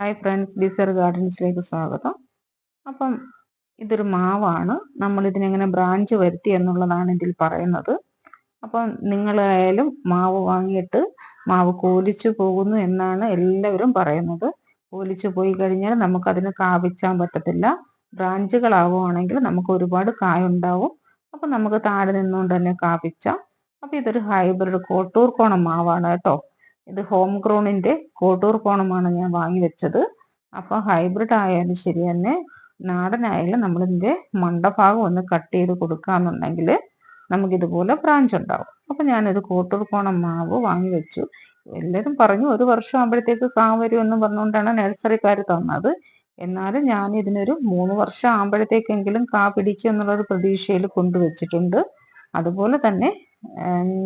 Hi friends ബിസർ ഗാർഡൻസിലേക്ക് സ്വാഗതം. അപ്പം ഇതൊരു മാവാണ്. നമ്മൾ ഇതിനെങ്ങനെ ബ്രാഞ്ച് വരുത്തി എന്നുള്ളതാണ് ഇതിൽ പറയുന്നത്. അപ്പം നിങ്ങളായാലും മാവ് വാങ്ങിയിട്ട് മാവ് കോലിച്ചു പോകുന്നു എന്നാണ് എല്ലാവരും പറയുന്നത്. കോലിച്ചു പോയി കഴിഞ്ഞാൽ നമുക്കതിന് കാവിച്ചാൻ പറ്റത്തില്ല. ബ്രാഞ്ചുകളാവുകയാണെങ്കിൽ നമുക്ക് ഒരുപാട് കായ കായുണ്ടാവും അപ്പം നമുക്ക് താഴെ നിന്നുകൊണ്ട് തന്നെ കാവിച്ചാം അപ്പം ഇതൊരു ഹൈബ്രിഡ് കോട്ടൂർ കോണം മാവാണ് കേട്ടോ. ഇത് ഹോം ഗ്രോണിന്റെ കോട്ടൂർ കോണമാണ് ഞാൻ വാങ്ങി വെച്ചത്. അപ്പൊ ഹൈബ്രിഡ് ആയാലും ശരി തന്നെ നാടനായാലും നമ്മളിതിന്റെ മണ്ടഭാഗം ഒന്ന് കട്ട് ചെയ്ത് കൊടുക്കാന്നുണ്ടെങ്കിൽ നമുക്കിതുപോലെ ബ്രാഞ്ച് ഉണ്ടാവും. അപ്പൊ ഞാനൊരു കോട്ടൂർ കോണം മാവ് വാങ്ങി വെച്ചു. എല്ലാവരും പറഞ്ഞു ഒരു വർഷം ആകുമ്പോഴത്തേക്ക് കാ എന്ന് പറഞ്ഞുകൊണ്ടാണ് നഴ്സറിക്കാർ തന്നത്. എന്നാലും ഞാൻ ഇതിനൊരു മൂന്ന് വർഷം ആകുമ്പോഴത്തേക്കെങ്കിലും കാ പിടിക്കും എന്നുള്ളൊരു പ്രതീക്ഷയിൽ കൊണ്ടുവച്ചിട്ടുണ്ട്. അതുപോലെ തന്നെ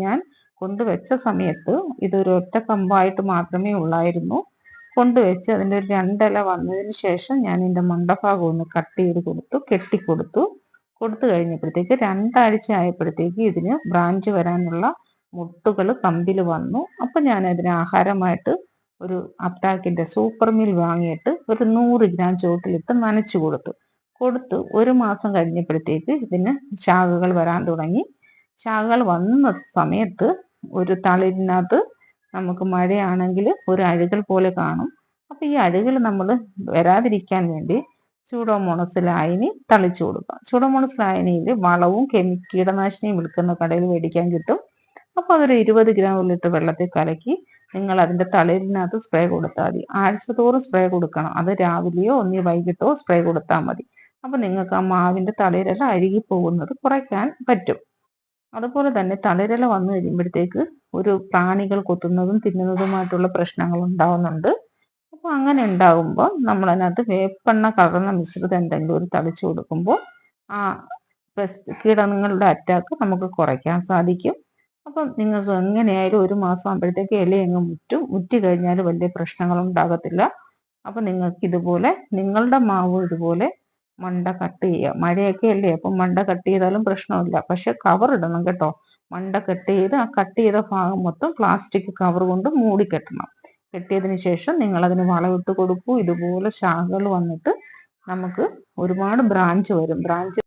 ഞാൻ കൊണ്ടുവച്ച സമയത്ത് ഇതൊരു ഒറ്റ കമ്പായിട്ട് മാത്രമേ ഉള്ളായിരുന്നു. കൊണ്ടുവച്ച് അതിന്റെ ഒരു രണ്ടില വന്നതിന് ശേഷം ഞാൻ ഇതിന്റെ മണ്ടഭാഗം ഒന്ന് കട്ട് ചെയ്ത് കൊടുത്തു കെട്ടിക്കൊടുത്തു. കൊടുത്തു കഴിഞ്ഞപ്പോഴത്തേക്ക് രണ്ടാഴ്ച ആയപ്പോഴത്തേക്ക് ഇതിന് ബ്രാഞ്ച് വരാനുള്ള മുട്ടുകൾ കമ്പിൽ വന്നു. അപ്പം ഞാൻ അതിന് ആഹാരമായിട്ട് ഒരു അപ്റ്റാക്കിന്റെ സൂപ്പർ മിൽ വാങ്ങിയിട്ട് ഒരു നൂറ് ഗ്രാം ചോട്ടിലിട്ട് നനച്ചു കൊടുത്തു. കൊടുത്തു. ഒരു മാസം കഴിഞ്ഞപ്പോഴത്തേക്ക് ഇതിന് ശാഖകൾ വരാൻ തുടങ്ങി. ശാഖകൾ വന്ന സമയത്ത് ഒരു തളിരിനകത്ത് നമുക്ക് മഴയാണെങ്കിൽ ഒരു അഴുകൽ പോലെ കാണും. അപ്പം ഈ അഴുകൽ നമ്മൾ വരാതിരിക്കാൻ വേണ്ടി ചൂടോമോണസ് ലായനി തളിച്ചു കൊടുക്കുക. ചൂടോമോണസ് ലായനിയിൽ വളവും കെമി കീടനാശിനിയും വിൽക്കുന്ന കടയിൽ മേടിക്കാൻ കിട്ടും. അപ്പോൾ അതൊരു ഇരുപത് ഗ്രാം ലിറ്റർ വെള്ളത്തിൽ കലക്കി നിങ്ങൾ അതിന്റെ തളിരിനകത്ത് സ്പ്രേ കൊടുത്താൽ മതി. ആഴ്ചതോറും സ്പ്രേ കൊടുക്കണം. അത് രാവിലെയോ ഒന്നി വൈകിട്ടോ സ്പ്രേ കൊടുത്താൽ മതി. അപ്പം നിങ്ങൾക്ക് ആ മാവിന്റെ തളിരെല്ലാം അഴുകി പോകുന്നത് കുറയ്ക്കാൻ പറ്റും. അതുപോലെ തന്നെ തളിരില വന്നു കഴിയുമ്പോഴത്തേക്ക് ഒരു പ്രാണികൾ കൊത്തുന്നതും തിന്നുന്നതുമായിട്ടുള്ള പ്രശ്നങ്ങൾ ഉണ്ടാവുന്നുണ്ട്. അപ്പോൾ അങ്ങനെ ഉണ്ടാകുമ്പോൾ നമ്മളതിനകത്ത് വേപ്പെണ്ണ കലർന്ന മിശ്രിതം എന്തെങ്കിലും ഒരു തളിച്ചു കൊടുക്കുമ്പോൾ ആ കീടങ്ങളുടെ അറ്റാക്ക് നമുക്ക് കുറയ്ക്കാൻ സാധിക്കും. അപ്പം നിങ്ങൾക്ക് എങ്ങനെയായാലും ഒരു മാസം ആകുമ്പോഴത്തേക്ക് ഇലയങ്ങ് മുറ്റും മുറ്റി കഴിഞ്ഞാൽ വലിയ പ്രശ്നങ്ങൾ ഉണ്ടാകത്തില്ല. അപ്പം നിങ്ങൾക്ക് ഇതുപോലെ നിങ്ങളുടെ മാവ് ഇതുപോലെ മണ്ട കട്ട് ചെയ്യുക. മഴയൊക്കെ അല്ലേ? അപ്പം മണ്ട കട്ട് ചെയ്താലും പ്രശ്നമില്ല. പക്ഷെ കവർ ഇടണം കേട്ടോ. മണ്ട കട്ട് ചെയ്ത് ആ കട്ട് ചെയ്ത ഭാഗം മൊത്തം പ്ലാസ്റ്റിക് കവർ കൊണ്ട് മൂടി കെട്ടണം. കെട്ടിയതിന് ശേഷം നിങ്ങൾ അതിന് വളമിട്ട് കൊടുക്കൂ. ഇതുപോലെ ശാഖകൾ വന്നിട്ട് നമുക്ക് ഒരുപാട് ബ്രാഞ്ച് വരും. ബ്രാഞ്ച്